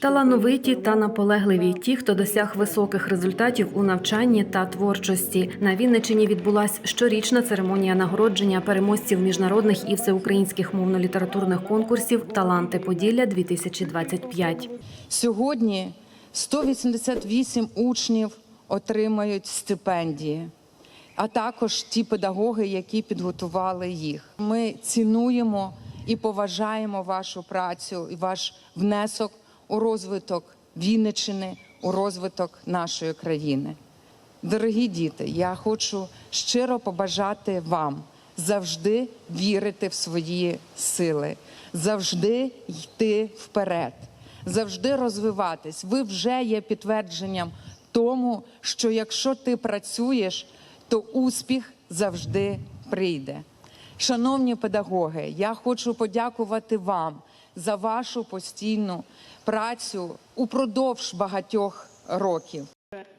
Талановиті та наполегливі ті, хто досяг високих результатів у навчанні та творчості. На Вінничині відбулась щорічна церемонія нагородження переможців міжнародних і всеукраїнських мовно-літературних конкурсів Таланти Поділля 2025 Сьогодні 188 учнів отримають стипендії, а також ті педагоги, які підготували їх. Ми цінуємо і поважаємо вашу працю і ваш внесок у розвиток Вінничини, у розвиток нашої країни. Дорогі діти, я хочу щиро побажати вам завжди вірити в свої сили, завжди йти вперед, завжди розвиватись. Ви вже є підтвердженням тому, що якщо ти працюєш, то успіх завжди прийде. Шановні педагоги, я хочу подякувати вам за вашу постійну працю упродовж багатьох років.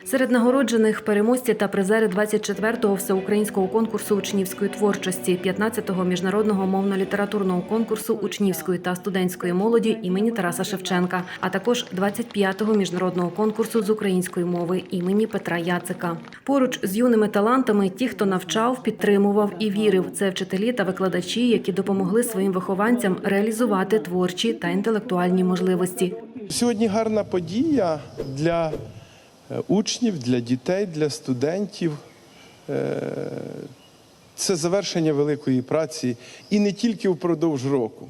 Серед нагороджених переможці та призери 24-го всеукраїнського конкурсу учнівської творчості, 15-го міжнародного мовно-літературного конкурсу учнівської та студентської молоді імені Тараса Шевченка, а також 25-го міжнародного конкурсу з української мови імені Петра Яцика. Поруч з юними талантами ті, хто навчав, підтримував і вірив. Це вчителі та викладачі, які допомогли своїм вихованцям реалізувати творчі та інтелектуальні можливості. Сьогодні гарна подія для учнів, для дітей, для студентів. Е, Це завершення великої праці і не тільки впродовж року.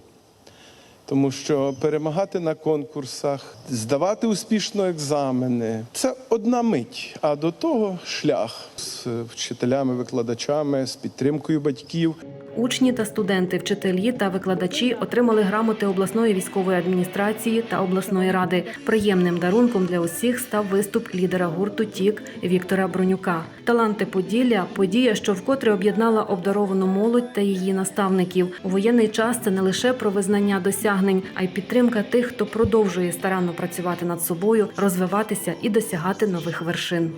Тому що перемагати на конкурсах, здавати успішно екзамени це одна мить. А до того шлях з вчителями, викладачами, з підтримкою батьків. Учні та студенти, вчителі та викладачі отримали грамоти обласної військової адміністрації та обласної ради. Приємним дарунком для усіх став виступ лідера гурту Тік Віктора Бронюка. Таланти Поділля подія, що вкотре об'єднала обдаровану молодь та її наставників. У воєнний час це не лише про визнання досягнень, а й підтримка тих, хто продовжує старанно працювати над собою, розвиватися і досягати нових вершин.